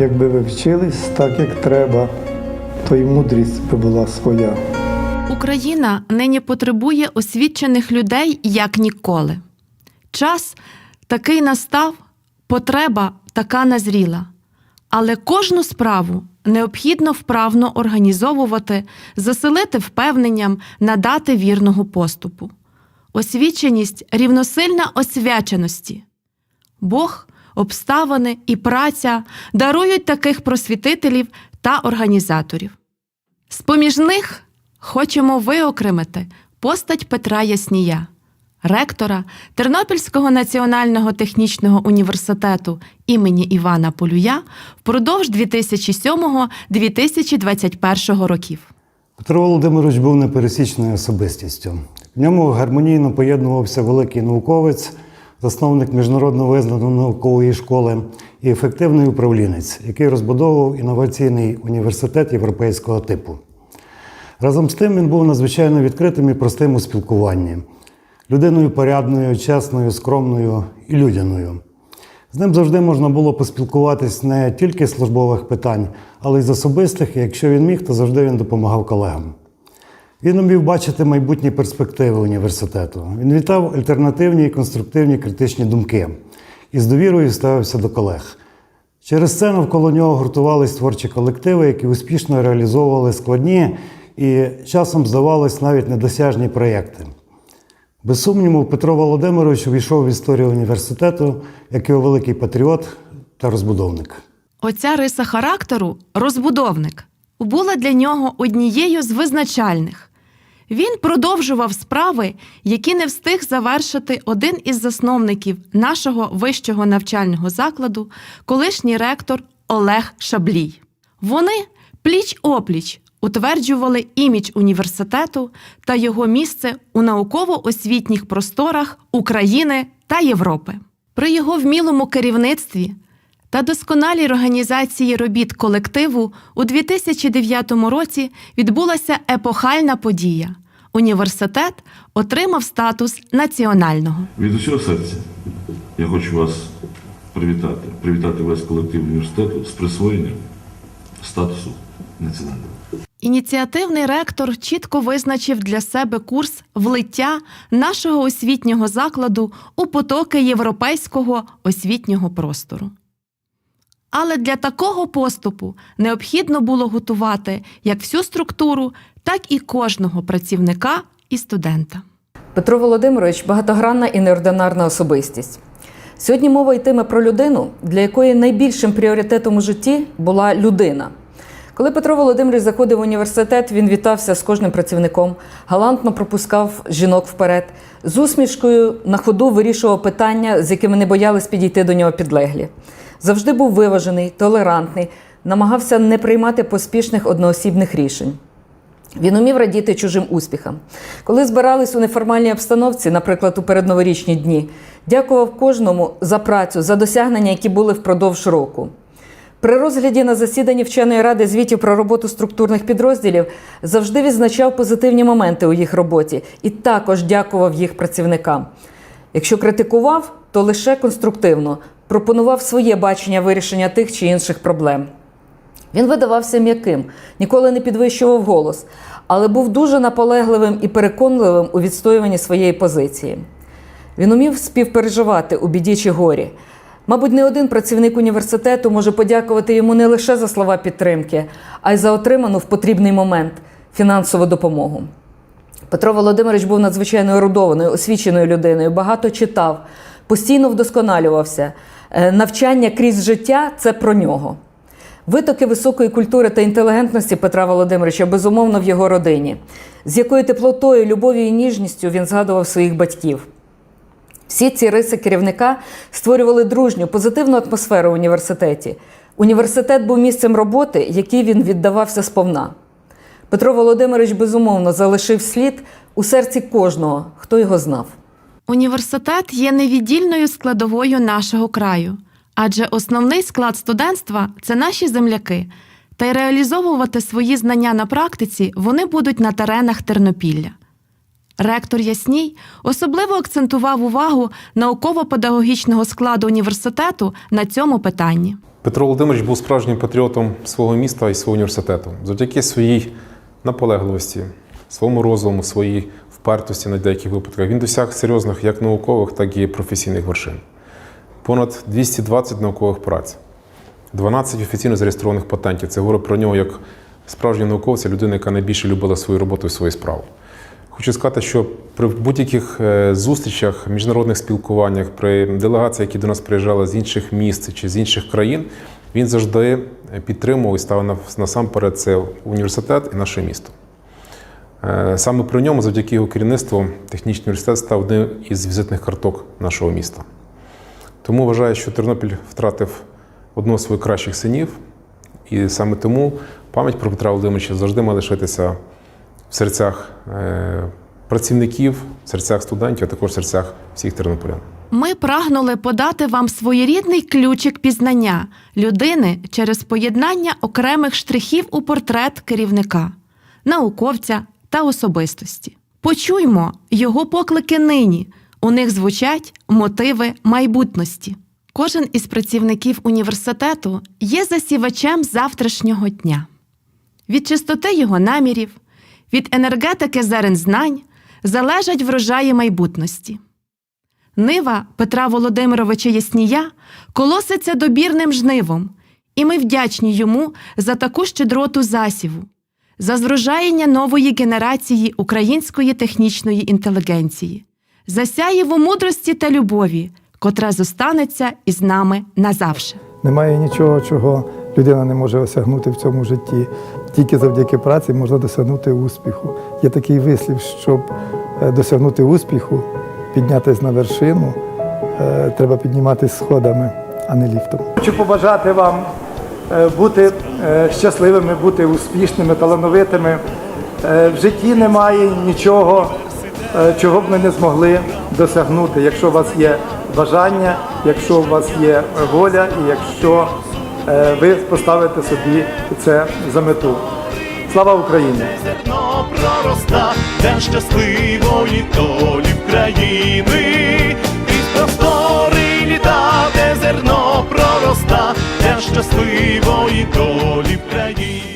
Якби ви вчились так, як треба, то й мудрість би була своя. Україна нині потребує освічених людей як ніколи. Час такий настав, потреба така назріла. Але кожну справу необхідно вправно організовувати, заселити впевненням, надати вірного поступу. Освіченість рівносильна освяченості. Бог, обставини і праця дарують таких просвітителів та організаторів. З-поміж них хочемо виокремити постать Петра Яснія, ректора Тернопільського національного технічного університету імені Івана Полюя впродовж 2007-2021 років. Петро Володимирович був непересічною особистістю. В ньому гармонійно поєднувався великий науковець, засновник міжнародно визнаної наукової школи і ефективний управлінець, який розбудовував інноваційний університет європейського типу. Разом з тим він був надзвичайно відкритим і простим у спілкуванні, людиною порядною, чесною, скромною і людяною. З ним завжди можна було поспілкуватись не тільки з службових питань, але й з особистих, і якщо він міг, то завжди він допомагав колегам. Він умів бачити майбутні перспективи університету. Він вітав альтернативні і конструктивні критичні думки і з довірою ставився до колег. Через це навколо нього гуртувались творчі колективи, які успішно реалізовували складні і часом здавалось навіть недосяжні проєкти. Без сумніву, Петро Володимирович увійшов в історію університету як його великий патріот та розбудовник. Оця риса характеру розбудовник була для нього однією з визначальних. Він продовжував справи, які не встиг завершити один із засновників нашого вищого навчального закладу, колишній ректор Олег Шаблій. Вони пліч опліч утверджували імідж університету та його місце у науково-освітніх просторах України та Європи. При його вмілому керівництві та досконалій організації робіт колективу у 2009 році відбулася епохальна подія. Університет отримав статус національного. Від усього серця я хочу вас привітати, привітати весь колектив університету з присвоєнням статусу національного. Ініціативний ректор чітко визначив для себе курс влиття нашого освітнього закладу у потоки європейського освітнього простору. Але для такого поступу необхідно було готувати як всю структуру, так і кожного працівника і студента. Петро Володимирович багатогранна і неординарна особистість. Сьогодні мова йтиме про людину, для якої найбільшим пріоритетом у житті була людина. Коли Петро Володимирович заходив в університет, він вітався з кожним працівником, галантно пропускав жінок вперед, з усмішкою на ходу вирішував питання, з якими не боялись підійти до нього підлеглі. Завжди був виважений, толерантний, намагався не приймати поспішних одноосібних рішень. Він умів радіти чужим успіхам. Коли збирались у неформальній обстановці, наприклад, у передноворічні дні, дякував кожному за працю, за досягнення, які були впродовж року. При розгляді на засіданні вченої ради звітів про роботу структурних підрозділів завжди відзначав позитивні моменти у їх роботі і також дякував їх працівникам. Якщо критикував, то лише конструктивно пропонував своє бачення вирішення тих чи інших проблем. Він видавався м'яким, ніколи не підвищував голос, але був дуже наполегливим і переконливим у відстоюванні своєї позиції. Він умів співпереживати у біді чи горі. Мабуть, не один працівник університету може подякувати йому не лише за слова підтримки, а й за отриману в потрібний момент фінансову допомогу. Петро Володимирович був надзвичайно ерудованою, освіченою людиною, багато читав, постійно вдосконалювався. Е, Навчання крізь життя це про нього. Витоки високої культури та інтелігентності Петра Володимировича безумовно в його родині, з якою теплотою, любов'ю і ніжністю він згадував своїх батьків. Всі ці риси керівника створювали дружню, позитивну атмосферу в університеті. Університет був місцем роботи, якій він віддавався сповна. Петро Володимирович безумовно залишив слід у серці кожного, хто його знав. Університет є невіддільною складовою нашого краю, адже основний склад студентства це наші земляки, та й реалізовувати свої знання на практиці вони будуть на теренах Тернопілля. Ректор Ясній особливо акцентував увагу науково-педагогічного складу університету на цьому питанні. Петро Володимирович був справжнім патріотом свого міста і свого університету. Завдяки своїй наполегливості, своєму розуму, своїй впертості на деяких випадках він досяг серйозних як наукових, так і професійних вершин. Понад 220 наукових праць, 12 офіційно зареєстрованих патентів. Це говорить про нього як справжнього науковця, людина, яка найбільше любила свою роботу і свою справу. Хочу сказати, що при будь-яких е, зустрічах, міжнародних спілкуваннях, при делегаціях, які до нас приїжджали з інших міст чи з інших країн, він завжди підтримував і ставив на- насамперед це університет і наше місто. Е, Саме при ньому, завдяки його керівництву, технічний університет став одним із візитних карток нашого міста. Тому вважаю, що Тернопіль втратив одного з своїх кращих синів, і саме тому пам'ять про Петра Володимировича завжди має лишитися в серцях е, працівників, в серцях студентів, а також в серцях всіх тернополян. Ми прагнули подати вам своєрідний ключик пізнання людини через поєднання окремих штрихів у портрет керівника, науковця та особистості. Почуймо його поклики нині. У них звучать мотиви майбутності. Кожен із працівників університету є засівачем завтрашнього дня. Від чистоти його намірів, від енергетики зерен знань залежать врожаї майбутності. Нива Петра Володимировича Яснія колоситься добірним жнивом, і ми вдячні йому за таку щедроту засіву, за зрожаєння нової генерації української технічної інтелігенції, за сяєву мудрості та любові, котра зостанеться із нами назавше. Немає нічого, чого людина не може осягнути в цьому житті. Тільки завдяки праці можна досягнути успіху. Є такий вислів, щоб е, досягнути успіху, піднятися на вершину, е, треба підніматися сходами, а не ліфтом. Хочу побажати вам бути е, щасливими, бути успішними, талановитими. Е, В житті немає нічого, е, чого б ми не змогли досягнути, якщо у вас є бажання, якщо у вас є воля і якщо е, ви поставите собі це за мету. Слава Україні! пророста для щасливої долі в країни, щасливої долі в країни.